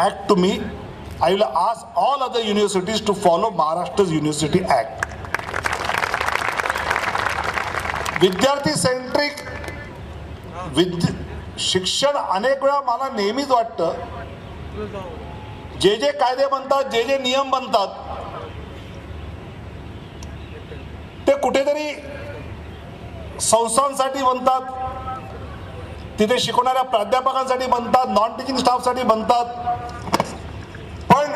Act तुम्ही I will ask all other universities to follow Maharashtra university act विद्यार्थी centric विद्य शिक्षण अनेक वेळा मला नेहमीच वाटत. जे जे कायदे बनतात जे जे नियम बनतात ते कुठेतरी संस्थांसाठी बनतात. तिथे शिकवणाऱ्या प्राध्यापकांसाठी बनतात नॉन टीचिंग स्टाफसाठी बनतात. पण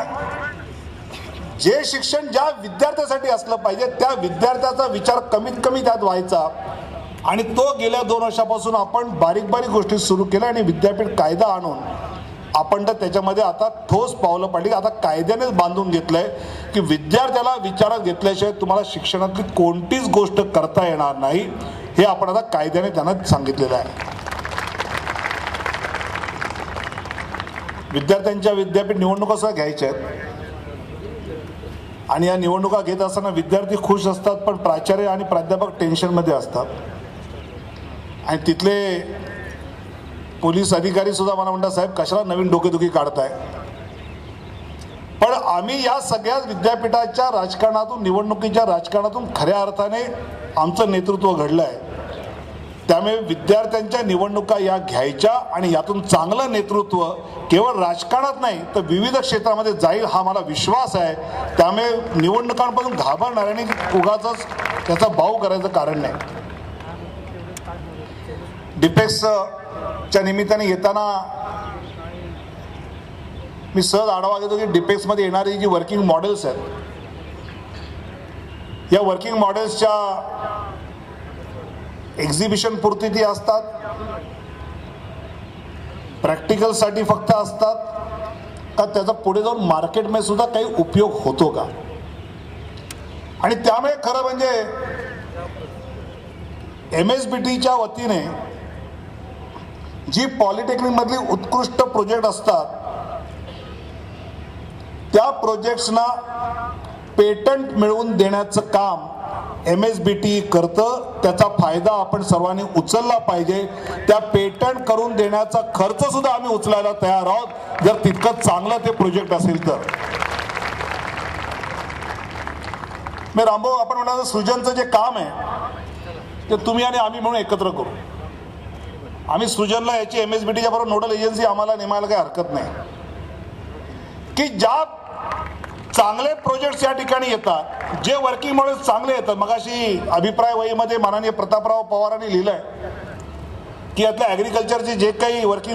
जे शिक्षण ज्या विद्यार्थ्यासाठी असलं पाहिजे त्या विद्यार्थ्याचा विचार कमीत कमी त्यात व्हायचा. आणि तो गेल्या दोन वर्षापासून आपण बारीक बारीक गोष्टी सुरू केल्या आणि विद्यापीठ कायदा आणून आपण तर त्याच्यामध्ये आता ठोस पावलं पाडली. आता कायद्यानेच बांधून घेतलंय की विद्यार्थ्याला विचारात घेतल्याशिवाय तुम्हाला शिक्षणातली कोणतीच गोष्ट करता येणार नाही. हे आपण आता कायद्याने त्यांना सांगितलेलं आहे. विद्यार्थ्यांच्या विद्यापीठ निवडणुका सुद्धा घ्यायच्या आहेत. आणि या निवडणुका घेत असताना विद्यार्थी खुश असतात पण प्राचार्य आणि प्राध्यापक टेन्शनमध्ये असतात. आणि तिथले पोलीस अधिकारी सुद्धा मला म्हणतात साहेब कशाला नवीन डोकेदुखी काढताय? पण आम्ही या सगळ्या विद्यापीठाच्या राजकारणातून निवडणुकीच्या राजकारणातून खऱ्या अर्थाने आमचं नेतृत्व घडलं आहे त्यामुळे विद्यार्थ्यांच्या निवडणुका या घ्यायच्या आणि यातून चांगलं नेतृत्व केवळ राजकारणात नाही तर विविध क्षेत्रामध्ये जाईल हा मला विश्वास आहे. त्यामुळे निवडणुकांपासून घाबरणाऱ्यांनी उगाच त्याचा भाव करायचं कारण नाही. डिफेक्सच्या निमित्ताने येताना मी सहज आढावा घेतो की डिफेक्समध्ये येणारी जी वर्किंग मॉडेल्स आहेत या वर्किंग मॉडेल्सच्या एक्झिबिशन पुरती ती असतात प्रॅक्टिकलसाठी फक्त असतात. का त्याचा पुढे जाऊन मार्केटमध्ये सुद्धा काही उपयोग होतो का? आणि त्यामुळे खरं म्हणजे एम एस बी टीच्या वतीने जी पॉलिटेक्निकमधली उत्कृष्ट प्रोजेक्ट असतात त्या प्रोजेक्ट्सना पेटंट मिळवून देण्याचं काम एम एस बी टी करतं त्याचा फायदा आपण सर्वांनी उचलला पाहिजे. त्या पेटंट करून देण्याचा खर्च सुद्धा आम्ही उचलायला तयार आहोत. जर तितकं चांगलं ते प्रोजेक्ट असेल तर. मी रामभाऊ आपण म्हणाल सृजनचं जे काम आहे ते तुम्ही आणि आम्ही म्हणून एकत्र करू. आम्ही सृजनला याची एम एस बी टीच्या बरोबर नोडल एजन्सी आम्हाला नेमायला काही हरकत नाही. की ज्या चांगले प्रोजेक्ट्स या ठिकाणी येतात. जे वर्किंग मॉडेल चांगले येतात. मगाशी अभिप्राय वहीमध्ये माननीय प्रतापराव पवारांनी लिहिलंय की यातल्या ॲग्रिकल्चरचे जे काही वर्किंग